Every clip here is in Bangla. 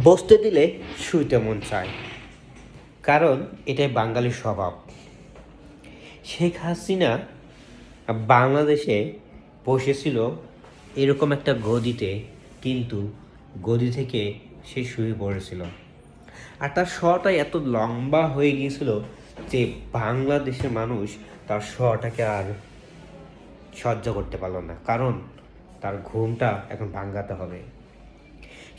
বসতে দিলে শুইতে মন চায়। কারণ এটাই বাঙালির স্বভাব। শেখ হাসিনা বাংলাদেশে বসেছিল এরকম একটা গদিতে, কিন্তু গদি থেকে সে শুয়ে পড়েছিল। আর তার শটাই এত লম্বা হয়ে গিয়েছিল যে বাংলাদেশের মানুষ তার শটাকে আর সহ্য করতে পারল না। কারণ তার ঘুমটা এখন ভাঙ্গাতে হবে।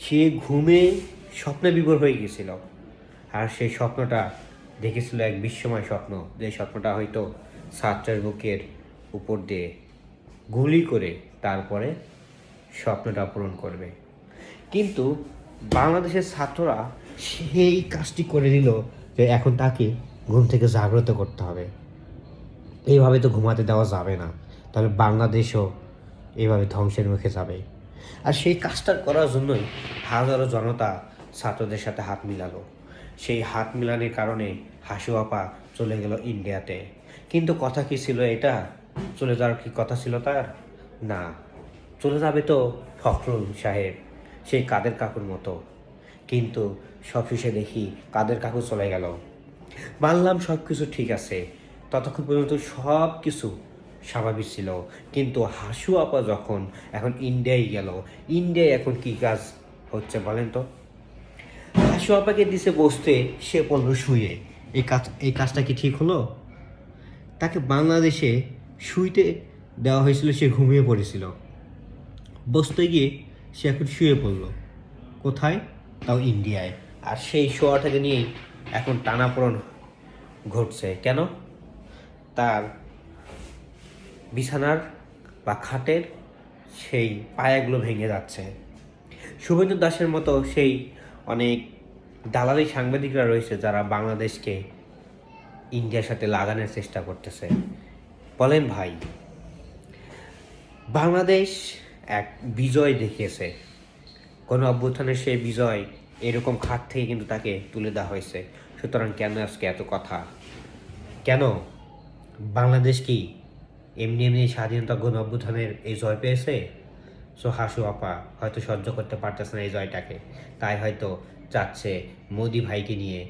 সে ঘুমে স্বপ্নে বিভোর হয়ে গিয়েছিল। আর সেই স্বপ্নটা দেখেছিল এক বিশ্বময় স্বপ্ন। যে স্বপ্নটা হয়তো ছাত্রের বুকের উপর দিয়ে গুলি করে তারপরে স্বপ্নটা পূরণ করবে। কিন্তু বাংলাদেশের ছাত্ররা সেই কাজটি করে দিল যে এখন তাকে ঘুম থেকে জাগ্রত করতে হবে। এইভাবে তো ঘুমাতে দেওয়া যাবে না। তাহলে বাংলাদেশও এইভাবে ধ্বংসের মুখে যাবে। আর সেই কাজটা করার জন্যই হাজারো জনতা ছাত্রদের সাথে হাত মিলালো। সেই হাত মিলানোর কারণে হাসু আপা চলে গেল ইন্ডিয়াতে। কিন্তু কথা কি ছিল এটা? চলে যাওয়ার কি কথা ছিল তার? না। চলে যাবে তো ফখরুল সাহেব, সেই কাদের কাকুর মতো। কিন্তু সব শেষে দেখি কাদের কাকু চলে গেল। মানলাম সব কিছু ঠিক আছে। ততক্ষণ পর্যন্ত সব কিছু স্বাভাবিক ছিল। কিন্তু হাসু আপা যখন এখন ইন্ডিয়ায় গেল, ইন্ডিয়ায় এখন কি কাজ হচ্ছে বলেন তো? হাসু আপাকে দিছে বসতে, সে পড়ল শুয়ে। এই কাজ, এই কাজটা কি ঠিক হলো? তাকে বাংলাদেশে শুইতে দেওয়া হয়েছিল, সে ঘুমিয়ে পড়েছিল। বসতে গিয়ে সে এখন শুয়ে পড়ল। কোথায়? তাও ইন্ডিয়ায়। আর সেই শোয়াটাকে নিয়েই এখন টানাপোড়ন ঘটছে। কেন? তার বিছানার বা খাটের সেই পায়াগুলো ভেঙে যাচ্ছে। শুভেন্দু দাসের মতো সেই অনেক দালালি সাংবাদিকরা রয়েছে যারা বাংলাদেশকে ইন্ডিয়ার সাথে লাগানোর চেষ্টা করতেছে। বলেন ভাই, বাংলাদেশ এক বিজয় দেখিয়েছে। কোনো অভ্যুত্থানের সেই বিজয় এরকম খাট থেকে কিন্তু তাকে তুলে দেওয়া হয়েছে। সুতরাং কেন আজকে এত কথা? কেন? বাংলাদেশ কি এমনি এমনি স্বাধীনতা গণ অভ্যুত্থানের এই জয় পেয়েছে। সো হাসু আপা, হয়তো সহ্য করতে পারতেছে না এই জয়টাকে। তাই হয়তো চাচ্ছে মোদি ভাইকে নিয়ে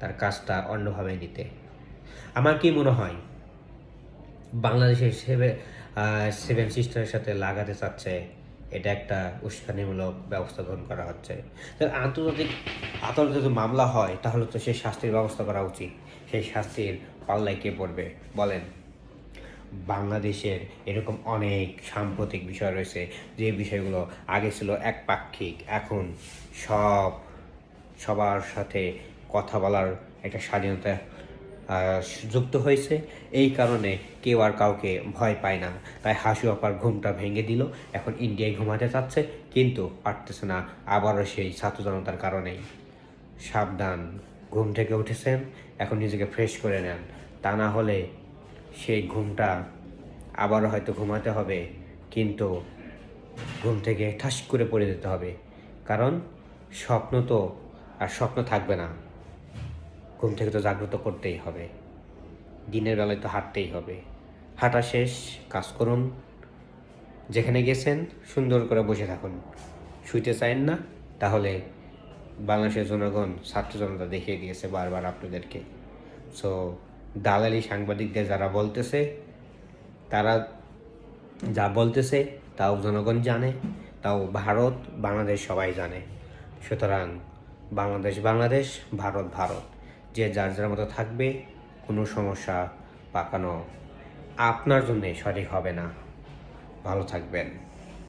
তার কাজটা অন্যভাবে নিতে। আমার কি মনে হয়, বাংলাদেশের সেভে সেভেন সিস্টারের সাথে লাগাতে চাচ্ছে, এটা একটা উস্কানিমূলক ব্যবস্থা গ্রহণ করা হচ্ছে। তাহলে আন্তর্জাতিক আদালতে যদি মামলা হয়, তাহলে তো সেই শাস্তির ব্যবস্থা করা উচিত। সেই শাস্তির পাল্লায় কে পড়বে, বলেন। বাংলাদেশের এরকম অনেক সাম্প্রতিক বিষয় রয়েছে, যে বিষয়গুলো আগে ছিল একপাক্ষিক, এখন সব সবার সাথে কথা বলার একটা স্বাধীনতা যুক্ত হয়েছে। এই কারণে কেউ আর কাউকে ভয় পায় না। তাই হাসু আপার ঘুমটা ভেঙে দিল। এখন ইন্ডিয়ায় ঘুমাতে চাচ্ছে, কিন্তু পারতেছে না আবারও সেই ছাত্র জনতার কারণেই। সাবধান, ঘুম থেকে উঠেছেন, এখন নিজেকে ফ্রেশ করে নেন। তা না হলে সেই ঘুমটা আবারও হয়তো ঘুমাতে হবে, কিন্তু ঘুম থেকে ঠাস করে পড়ে যেতে হবে। কারণ স্বপ্ন তো আর স্বপ্ন থাকবে না। ঘুম থেকে তো জাগ্রত করতেই হবে। দিনের বেলায় তো হাঁটতেই হবে। হাঁটা শেষ, কাজ করুন। যেখানে গেছেন, সুন্দর করে বসে থাকুন। শুইতে চান না, তাহলে বাংলাদেশের জনগণ, ছাত্র জনতা দেখিয়ে দিয়েছে বারবার আপনাদেরকে। সো দালালি সাংবাদিকদের যারা বলতেছে, তারা যা বলতেছে তাও জনগণ জানে, তাও ভারত, বাংলাদেশ সবাই জানে। সুতরাং বাংলাদেশ বাংলাদেশ, ভারত ভারত। যে যার যার মতো থাকবে, কোনো সমস্যা পাকানো আপনার জন্যে সঠিক হবে না। ভালো থাকবেন।